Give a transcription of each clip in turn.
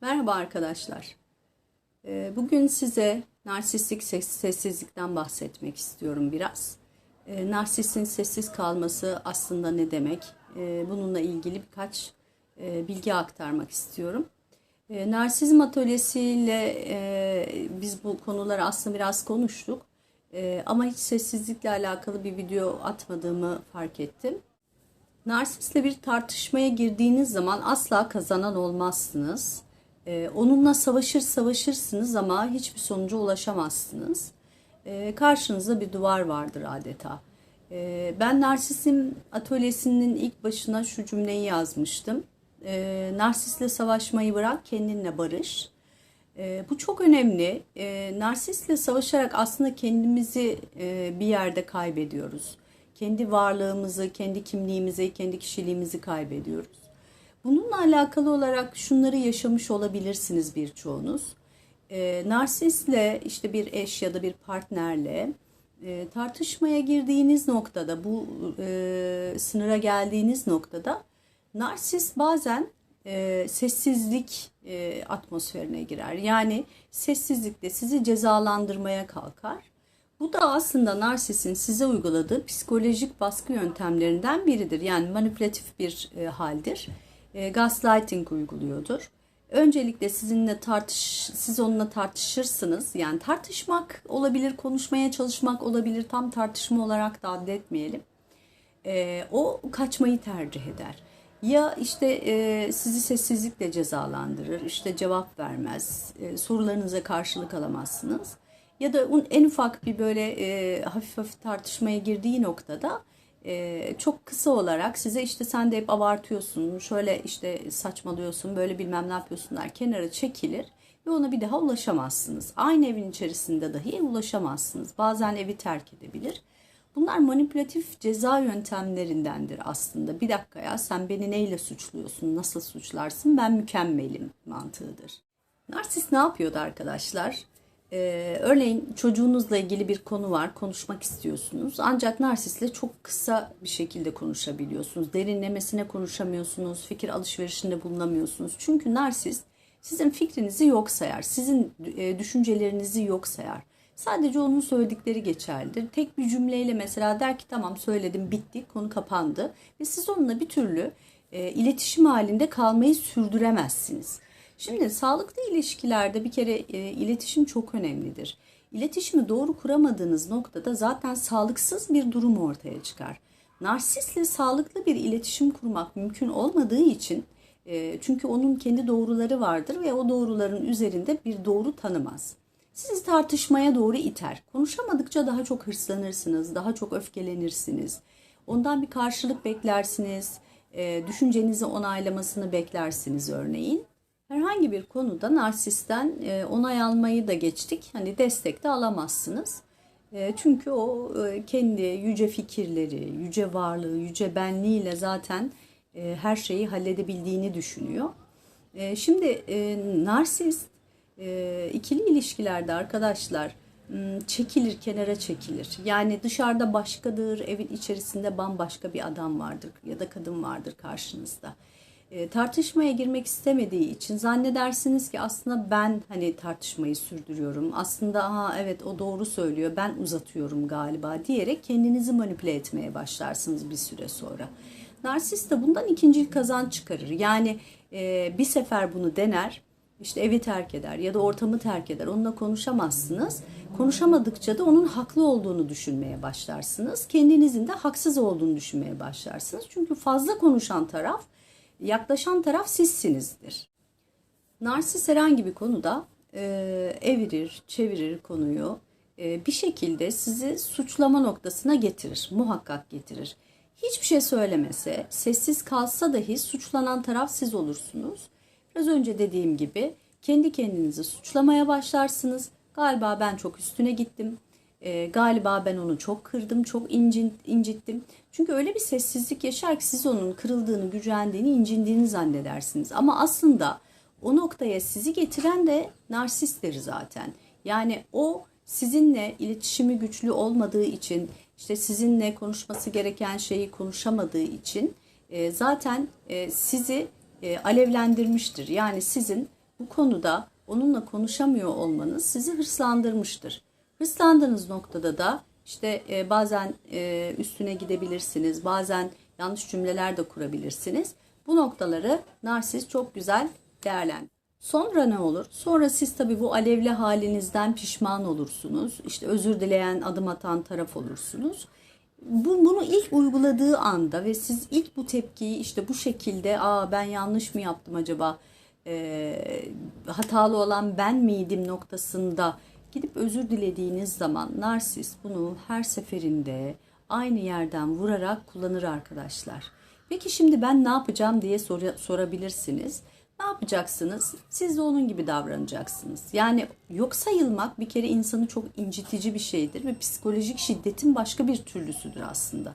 Merhaba arkadaşlar. Ee, Bugün size narsistik ses- sessizlikten bahsetmek istiyorum biraz. Ee, Narsistin sessiz kalması aslında ne demek? Ee, Bununla ilgili birkaç e, bilgi aktarmak istiyorum. Narsizm atölyesiyle e, biz bu konuları aslında biraz konuştuk. Ama hiç sessizlikle alakalı bir video atmadığımı fark ettim. Narsistle bir tartışmaya girdiğiniz zaman asla kazanan olmazsınız. Ee, onunla savaşır savaşırsınız ama hiçbir sonuca ulaşamazsınız. Ee, karşınızda bir duvar vardır adeta. Ee, ben narsizm atölyesinin ilk başına şu cümleyi yazmıştım. Narsistle savaşmayı bırak, kendinle barış. Bu çok önemli. Narsistle savaşarak aslında kendimizi e, bir yerde kaybediyoruz. Kendi varlığımızı, kendi kimliğimizi, kendi kişiliğimizi kaybediyoruz. Bununla alakalı olarak şunları yaşamış olabilirsiniz birçoğunuz. Ee, narsistle işte bir eş ya da bir partnerle e, tartışmaya girdiğiniz noktada, bu e, sınıra geldiğiniz noktada narsist bazen e, sessizlik e, atmosferine girer. Yani sessizlikte sizi cezalandırmaya kalkar. Bu da aslında narsisin size uyguladığı psikolojik baskı yöntemlerinden biridir. Yani manipülatif bir e, haldir. E, gaslighting uyguluyordur. Öncelikle sizinle tartış, siz onunla tartışırsınız. Yani tartışmak olabilir, konuşmaya çalışmak olabilir. Tam tartışma olarak da adletmeyelim. E, o kaçmayı tercih eder. Ya işte e, sizi sessizlikle cezalandırır, işte cevap vermez, e, sorularınıza karşılık alamazsınız. Ya da en ufak bir böyle e, hafif hafif tartışmaya girdiği noktada e, çok kısa olarak size işte sen de hep abartıyorsun, şöyle işte saçmalıyorsun, böyle bilmem ne yapıyorsun der kenara çekilir ve ona bir daha ulaşamazsınız. Aynı evin içerisinde dahi ulaşamazsınız. Bazen evi terk edebilir. Bunlar manipülatif ceza yöntemlerindendir aslında. Bir dakika ya sen beni neyle suçluyorsun, nasıl suçlarsın, ben mükemmelim mantığıdır. Narsist ne yapıyordu arkadaşlar? Ee, örneğin çocuğunuzla ilgili bir konu var, konuşmak istiyorsunuz. Ancak narsistle çok kısa bir şekilde konuşabiliyorsunuz. Derinlemesine konuşamıyorsunuz, fikir alışverişinde bulunamıyorsunuz. Çünkü narsist sizin fikrinizi yok sayar, sizin e, düşüncelerinizi yok sayar. Sadece onun söyledikleri geçerlidir. Tek bir cümleyle mesela der ki tamam söyledim bitti konu kapandı ve siz onunla bir türlü e, iletişim halinde kalmayı sürdüremezsiniz. Şimdi sağlıklı ilişkilerde bir kere e, iletişim çok önemlidir. İletişimi doğru kuramadığınız noktada zaten sağlıksız bir durum ortaya çıkar. Narsistle sağlıklı bir iletişim kurmak mümkün olmadığı için e, çünkü onun kendi doğruları vardır ve o doğruların üzerinde bir doğru tanımaz sizi tartışmaya doğru iter. Konuşamadıkça daha çok hırslanırsınız, daha çok öfkelenirsiniz. Ondan bir karşılık beklersiniz, e, düşüncenizi onaylamasını beklersiniz örneğin. Herhangi bir konuda narsisten e, onay almayı da geçtik. Hani destek de alamazsınız. E, çünkü o e, kendi yüce fikirleri, yüce varlığı, yüce benliğiyle zaten her şeyi halledebildiğini düşünüyor. Şimdi narsist ikili ilişkilerde arkadaşlar çekilir kenara çekilir. Yani dışarıda başkadır, evin içerisinde bambaşka bir adam vardır ya da kadın vardır karşınızda. E, tartışmaya girmek istemediği için zannedersiniz ki aslında ben hani tartışmayı sürdürüyorum. Aslında aha evet o doğru söylüyor ben uzatıyorum galiba diyerek kendinizi manipüle etmeye başlarsınız bir süre sonra. Narsist de bundan ikinci kazanç çıkarır. Yani e, bir sefer bunu dener işte evi terk eder ya da ortamı terk eder. Onunla konuşamazsınız. Konuşamadıkça da onun haklı olduğunu düşünmeye başlarsınız. Kendinizin de haksız olduğunu düşünmeye başlarsınız. Çünkü fazla konuşan taraf, yaklaşan taraf sizsinizdir. Narsis herhangi bir konuda e, evirir, çevirir konuyu. E, bir şekilde sizi suçlama noktasına getirir, muhakkak getirir. Hiçbir şey söylemese, sessiz kalsa dahi suçlanan taraf siz olursunuz. Biraz önce dediğim gibi kendi kendinizi suçlamaya başlarsınız. Galiba ben çok üstüne gittim. E, galiba ben onu çok kırdım, çok incittim. Çünkü öyle bir sessizlik yaşar ki siz onun kırıldığını, gücendiğini, incindiğini zannedersiniz. Ama aslında o noktaya sizi getiren de narsisttir zaten. Yani o sizinle iletişimi güçlü olmadığı için, işte sizinle konuşması gereken şeyi konuşamadığı için e, zaten e, sizi e, alevlendirmiştir. Yani sizin bu konuda onunla konuşamıyor olmanız sizi hırslandırmıştır. Hırslandığınız noktada da işte e, bazen e, üstüne gidebilirsiniz, bazen yanlış cümleler de kurabilirsiniz. Bu noktaları narsist çok güzel değerlendirir. Sonra ne olur? Sonra siz tabii bu alevli halinizden pişman olursunuz. İşte özür dileyen, adım atan taraf olursunuz. Bu, bunu ilk uyguladığı anda ve siz ilk bu tepkiyi işte bu şekilde aa ben yanlış mı yaptım acaba Ee, hatalı olan ben miydim noktasında gidip özür dilediğiniz zaman narsist bunu her seferinde aynı yerden vurarak kullanır arkadaşlar. Peki şimdi ben ne yapacağım diye sor- sorabilirsiniz. Ne yapacaksınız? Siz de onun gibi davranacaksınız. Yani yok sayılmak bir kere insanı çok incitici bir şeydir ve psikolojik şiddetin başka bir türlüsüdür aslında.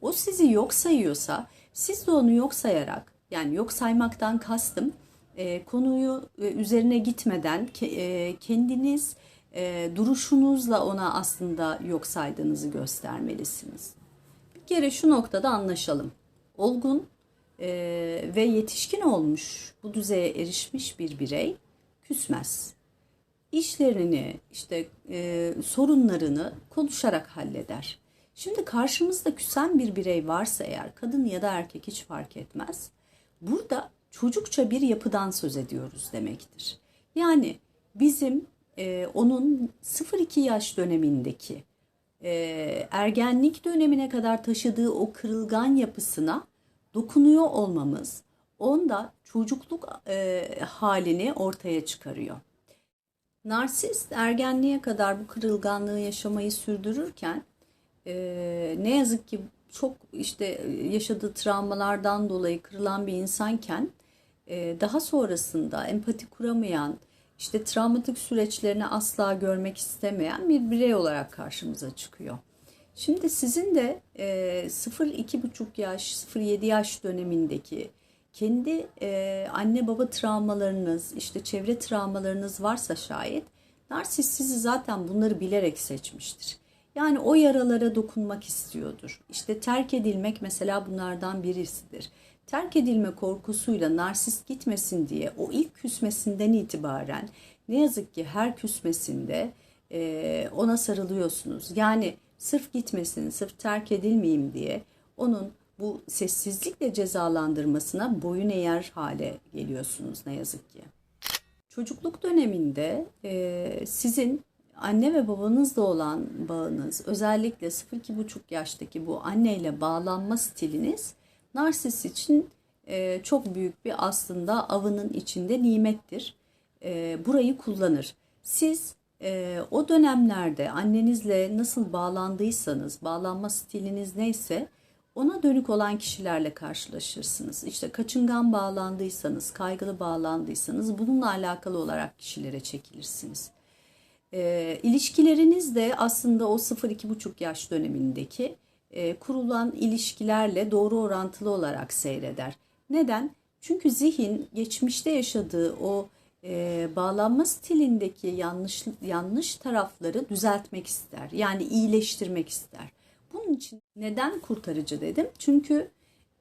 O sizi yok sayıyorsa siz de onu yok sayarak yani yok saymaktan kastım e, konuyu e, üzerine gitmeden ke, e, kendiniz e, duruşunuzla ona aslında yok saydığınızı göstermelisiniz. Bir kere şu noktada anlaşalım. Olgun e, ve yetişkin olmuş, bu düzeye erişmiş bir birey küsmez. İşlerini, işte e, sorunlarını konuşarak halleder. Şimdi karşımızda küsen bir birey varsa eğer, kadın ya da erkek hiç fark etmez. Burada çocukça bir yapıdan söz ediyoruz demektir. Yani bizim e, onun 0-2 yaş dönemindeki e, ergenlik dönemine kadar taşıdığı o kırılgan yapısına dokunuyor olmamız onda çocukluk e, halini ortaya çıkarıyor. Narsist ergenliğe kadar bu kırılganlığı yaşamayı sürdürürken e, ne yazık ki çok işte yaşadığı travmalardan dolayı kırılan bir insanken e, daha sonrasında empati kuramayan, işte travmatik süreçlerini asla görmek istemeyen bir birey olarak karşımıza çıkıyor. Şimdi sizin de e, 0-2,5 yaş, 0-7 yaş dönemindeki kendi e, anne baba travmalarınız, işte çevre travmalarınız varsa şayet, narsist sizi zaten bunları bilerek seçmiştir. Yani o yaralara dokunmak istiyordur. İşte terk edilmek mesela bunlardan birisidir. Terk edilme korkusuyla narsist gitmesin diye o ilk küsmesinden itibaren ne yazık ki her küsmesinde e, ona sarılıyorsunuz. Yani sırf gitmesin, sırf terk edilmeyeyim diye onun bu sessizlikle cezalandırmasına boyun eğer hale geliyorsunuz ne yazık ki. Çocukluk döneminde e, sizin anne ve babanızla olan bağınız, özellikle 0-2,5 yaştaki bu anneyle bağlanma stiliniz narsist için e, çok büyük bir aslında avının içinde nimettir. E, burayı kullanır. Siz e, o dönemlerde annenizle nasıl bağlandıysanız, bağlanma stiliniz neyse ona dönük olan kişilerle karşılaşırsınız. İşte kaçıngan bağlandıysanız, kaygılı bağlandıysanız bununla alakalı olarak kişilere çekilirsiniz. E, ilişkileriniz de aslında o 0-2,5 yaş dönemindeki e, kurulan ilişkilerle doğru orantılı olarak seyreder. Neden? Çünkü zihin geçmişte yaşadığı o e, bağlanma stilindeki yanlış yanlış tarafları düzeltmek ister. Yani iyileştirmek ister. Bunun için neden kurtarıcı dedim? Çünkü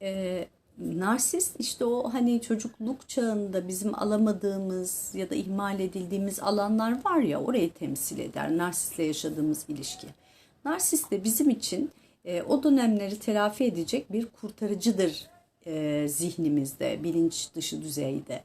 e, narsist işte o hani çocukluk çağında bizim alamadığımız ya da ihmal edildiğimiz alanlar var ya orayı temsil eder. Narsistle yaşadığımız ilişki. Narsist de bizim için e, o dönemleri telafi edecek bir kurtarıcıdır e, zihnimizde, bilinç dışı düzeyde.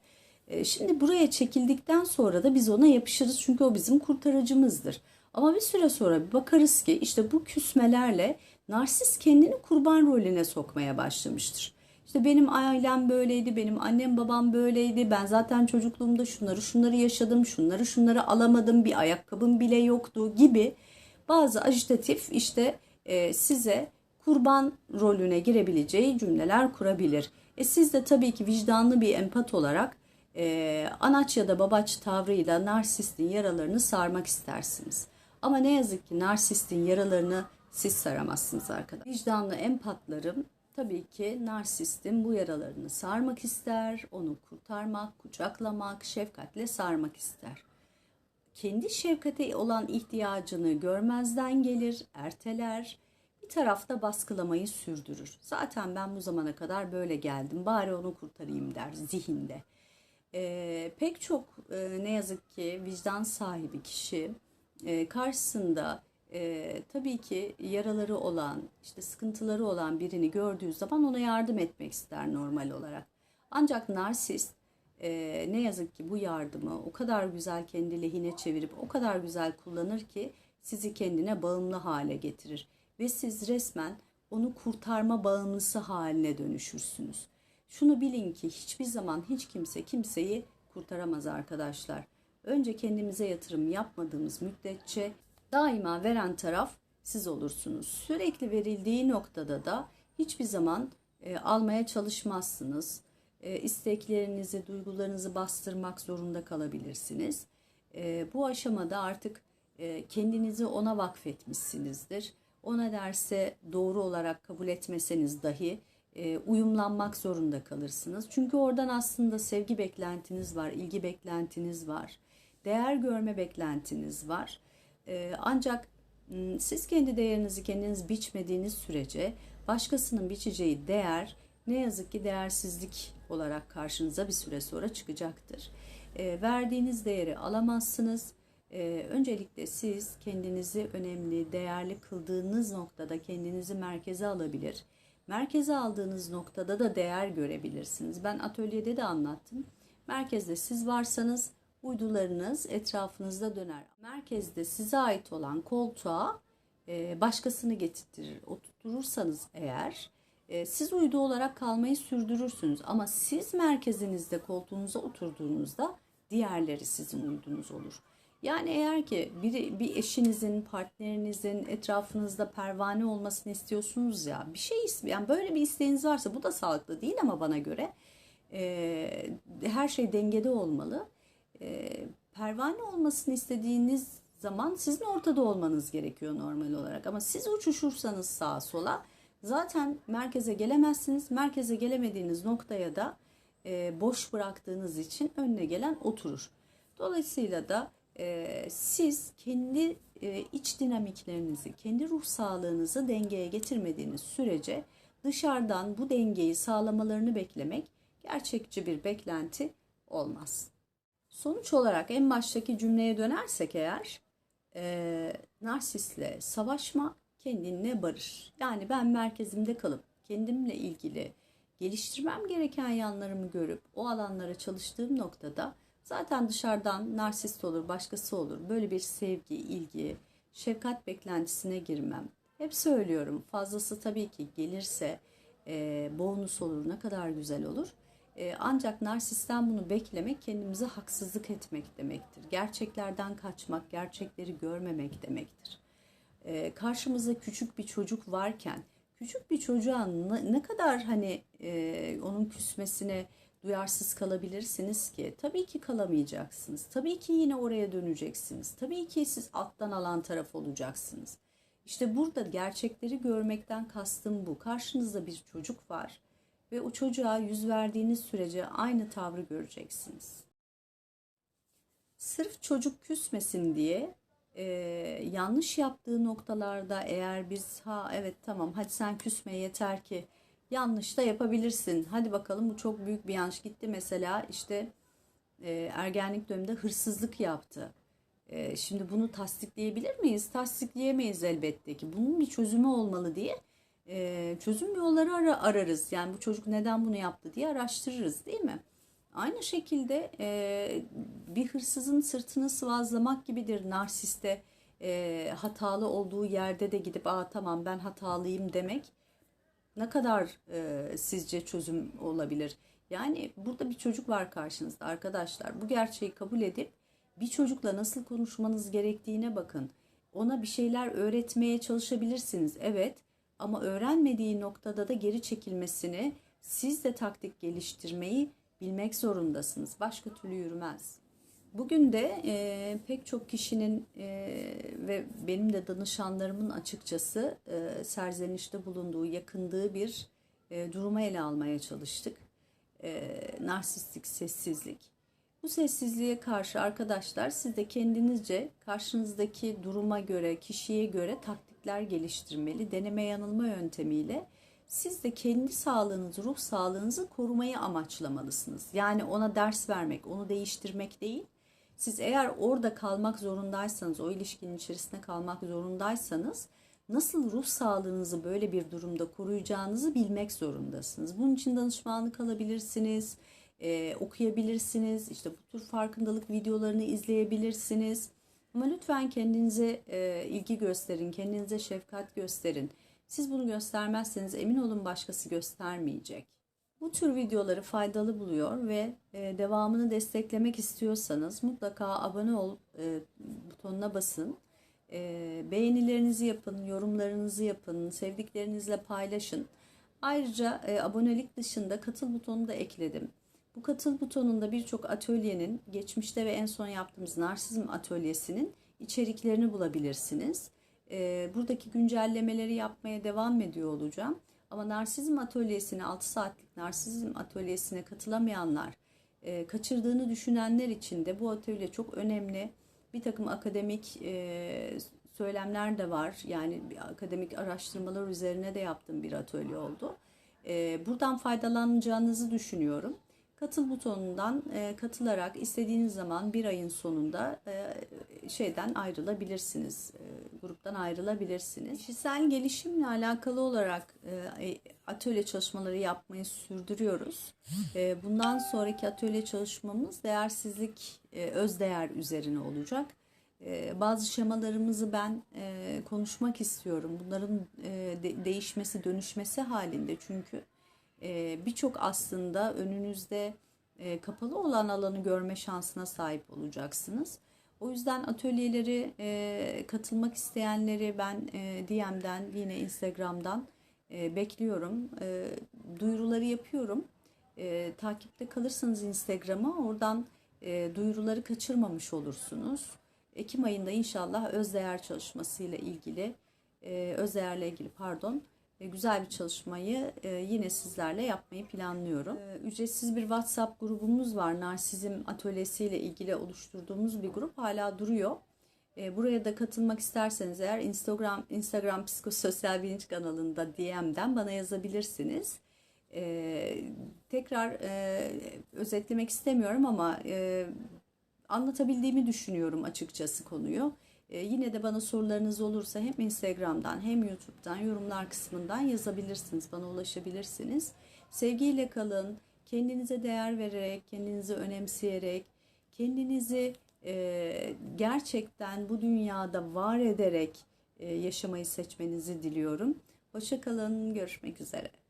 E, şimdi buraya çekildikten sonra da biz ona yapışırız çünkü o bizim kurtarıcımızdır. Ama bir süre sonra bakarız ki işte bu küsmelerle narsist kendini kurban rolüne sokmaya başlamıştır. İşte benim ailem böyleydi, benim annem babam böyleydi. Ben zaten çocukluğumda şunları şunları yaşadım, şunları şunları alamadım, bir ayakkabım bile yoktu gibi bazı ajitatif işte e, size kurban rolüne girebileceği cümleler kurabilir. E siz de tabii ki vicdanlı bir empat olarak e, anaç ya da babaç tavrıyla narsistin yaralarını sarmak istersiniz. Ama ne yazık ki narsistin yaralarını siz saramazsınız arkadaşlar. Vicdanlı empatlarım tabii ki narsistin bu yaralarını sarmak ister, onu kurtarmak, kucaklamak, şefkatle sarmak ister. Kendi şefkate olan ihtiyacını görmezden gelir, erteler, bir tarafta baskılamayı sürdürür. Zaten ben bu zamana kadar böyle geldim, bari onu kurtarayım der zihinde. e, pek çok e, ne yazık ki vicdan sahibi kişi e, karşısında e, tabii ki yaraları olan, işte sıkıntıları olan birini gördüğü zaman ona yardım etmek ister normal olarak. Ancak narsist e, ne yazık ki bu yardımı o kadar güzel kendi lehine çevirip o kadar güzel kullanır ki sizi kendine bağımlı hale getirir. Ve siz resmen onu kurtarma bağımlısı haline dönüşürsünüz. Şunu bilin ki hiçbir zaman hiç kimse kimseyi kurtaramaz arkadaşlar. Önce kendimize yatırım yapmadığımız müddetçe daima veren taraf siz olursunuz. Sürekli verildiği noktada da hiçbir zaman e, almaya çalışmazsınız. E, isteklerinizi, duygularınızı bastırmak zorunda kalabilirsiniz. E, bu aşamada artık e, kendinizi ona vakfetmişsinizdir. Ona derse doğru olarak kabul etmeseniz dahi uyumlanmak zorunda kalırsınız. Çünkü oradan aslında sevgi beklentiniz var, ilgi beklentiniz var, değer görme beklentiniz var. Ancak m, siz kendi değerinizi kendiniz biçmediğiniz sürece başkasının biçeceği değer ne yazık ki değersizlik olarak karşınıza bir süre sonra çıkacaktır. E, verdiğiniz değeri alamazsınız. E, öncelikle siz kendinizi önemli, değerli kıldığınız noktada kendinizi merkeze alabilir. Merkeze aldığınız noktada da değer görebilirsiniz. Ben atölyede de anlattım. Merkezde siz varsanız uydularınız etrafınızda döner. Merkezde size ait olan koltuğa e, başkasını getirtir, oturtursanız eğer e, siz uydu olarak kalmayı sürdürürsünüz. Ama siz merkezinizde koltuğunuza oturduğunuzda diğerleri sizin uydunuz olur. Yani eğer ki bir, bir eşinizin, partnerinizin etrafınızda pervane olmasını istiyorsunuz ya bir şey yani böyle bir isteğiniz varsa bu da sağlıklı değil ama bana göre e, her şey dengede olmalı. E, pervane olmasını istediğiniz zaman sizin ortada olmanız gerekiyor normal olarak ama siz uçuşursanız sağa sola zaten merkeze gelemezsiniz. Merkeze gelemediğiniz noktaya da e, boş bıraktığınız için önüne gelen oturur. Dolayısıyla da e, siz kendi e, iç dinamiklerinizi, kendi ruh sağlığınızı dengeye getirmediğiniz sürece dışarıdan bu dengeyi sağlamalarını beklemek gerçekçi bir beklenti olmaz. Sonuç olarak en baştaki cümleye dönersek eğer, e, narsistle savaşma kendinle barış. Yani ben merkezimde kalıp kendimle ilgili geliştirmem gereken yanlarımı görüp o alanlara çalıştığım noktada zaten dışarıdan narsist olur, başkası olur. Böyle bir sevgi, ilgi, şefkat beklentisine girmem. Hep söylüyorum fazlası tabii ki gelirse e, bonus olur, ne kadar güzel olur. E, ancak narsisten bunu beklemek kendimize haksızlık etmek demektir. Gerçeklerden kaçmak, gerçekleri görmemek demektir. E, karşımızda küçük bir çocuk varken küçük bir çocuğa ne kadar hani e, onun küsmesine duyarsız kalabilirsiniz ki? Tabii ki kalamayacaksınız. Tabii ki yine oraya döneceksiniz. Tabii ki siz alttan alan taraf olacaksınız. İşte burada gerçekleri görmekten kastım bu. Karşınızda bir çocuk var ve o çocuğa yüz verdiğiniz sürece aynı tavrı göreceksiniz. Sırf çocuk küsmesin diye e, yanlış yaptığı noktalarda eğer biz ha evet tamam hadi sen küsme yeter ki yanlış da yapabilirsin. Hadi bakalım bu çok büyük bir yanlış gitti mesela işte e, ergenlik döneminde hırsızlık yaptı. E, şimdi bunu tasdikleyebilir miyiz? Tasdikleyemeyiz elbette ki. Bunun bir çözümü olmalı diye e, çözüm yolları ara, ararız. Yani bu çocuk neden bunu yaptı diye araştırırız değil mi? Aynı şekilde e, bir hırsızın sırtını sıvazlamak gibidir narsiste e, hatalı olduğu yerde de gidip aa tamam ben hatalıyım demek ne kadar e, sizce çözüm olabilir? Yani burada bir çocuk var karşınızda arkadaşlar. Bu gerçeği kabul edip bir çocukla nasıl konuşmanız gerektiğine bakın. Ona bir şeyler öğretmeye çalışabilirsiniz. Evet ama öğrenmediği noktada da geri çekilmesini siz de taktik geliştirmeyi bilmek zorundasınız. Başka türlü yürümez. Bugün de e, pek çok kişinin e, ve benim de danışanlarımın açıkçası e, serzenişte bulunduğu, yakındığı bir e, duruma ele almaya çalıştık. E, narsistik sessizlik. Bu sessizliğe karşı arkadaşlar siz de kendinizce karşınızdaki duruma göre, kişiye göre taktikler geliştirmeli. Deneme yanılma yöntemiyle Siz de kendi sağlığınızı, ruh sağlığınızı korumayı amaçlamalısınız. Yani ona ders vermek, onu değiştirmek değil. Siz eğer orada kalmak zorundaysanız, o ilişkinin içerisinde kalmak zorundaysanız nasıl ruh sağlığınızı böyle bir durumda koruyacağınızı bilmek zorundasınız. Bunun için danışmanlık alabilirsiniz, e, okuyabilirsiniz, işte bu tür farkındalık videolarını izleyebilirsiniz. Ama lütfen kendinize e, ilgi gösterin, kendinize şefkat gösterin. Siz bunu göstermezseniz emin olun başkası göstermeyecek. Bu tür videoları faydalı buluyor ve e, devamını desteklemek istiyorsanız mutlaka abone ol e, butonuna basın. E, beğenilerinizi yapın, yorumlarınızı yapın, sevdiklerinizle paylaşın. Ayrıca abonelik dışında katıl butonu da ekledim. Bu katıl butonunda birçok atölyenin, geçmişte ve en son yaptığımız narsizm atölyesinin içeriklerini bulabilirsiniz. E, buradaki güncellemeleri yapmaya devam ediyor olacağım. Ama narsizm atölyesine 6 saatlik narsizm atölyesine katılamayanlar, e, kaçırdığını düşünenler için de bu atölye çok önemli. Bir takım akademik e, söylemler de var. Yani akademik araştırmalar üzerine de yaptığım bir atölye oldu. E, buradan faydalanacağınızı düşünüyorum. Katıl butonundan e, katılarak istediğiniz zaman bir ayın sonunda e, şeyden ayrılabilirsiniz. E, gruptan ayrılabilirsiniz. Kişisel gelişimle alakalı olarak e, atölye çalışmaları yapmayı sürdürüyoruz. E, bundan sonraki atölye çalışmamız değersizlik, e, özdeğer üzerine olacak. E, bazı şemalarımızı ben e, konuşmak istiyorum. Bunların e, de, değişmesi, dönüşmesi halinde çünkü e, birçok aslında önünüzde e, kapalı olan alanı görme şansına sahip olacaksınız. O yüzden atölyeleri e, katılmak isteyenleri ben e, DM'den yine Instagram'dan e, bekliyorum. Duyuruları yapıyorum. Takipte kalırsanız Instagram'a oradan duyuruları kaçırmamış olursunuz. Ekim ayında inşallah özdeğer çalışmasıyla ilgili, e, özdeğerle ilgili pardon, güzel bir çalışmayı e, yine sizlerle yapmayı planlıyorum. E, ücretsiz bir WhatsApp grubumuz var. Narsizm atölyesi ile ilgili oluşturduğumuz bir grup hala duruyor. Buraya da katılmak isterseniz eğer Instagram Instagram Psikososyal Bilinç kanalında DM'den bana yazabilirsiniz. tekrar özetlemek istemiyorum ama anlatabildiğimi düşünüyorum açıkçası konuyu. E, yine de bana sorularınız olursa hem Instagram'dan hem YouTube'dan yorumlar kısmından yazabilirsiniz. Bana ulaşabilirsiniz. Sevgiyle kalın. Kendinize değer vererek, kendinizi önemseyerek, kendinizi e, gerçekten bu dünyada var ederek e, yaşamayı seçmenizi diliyorum. Hoşçakalın. Görüşmek üzere.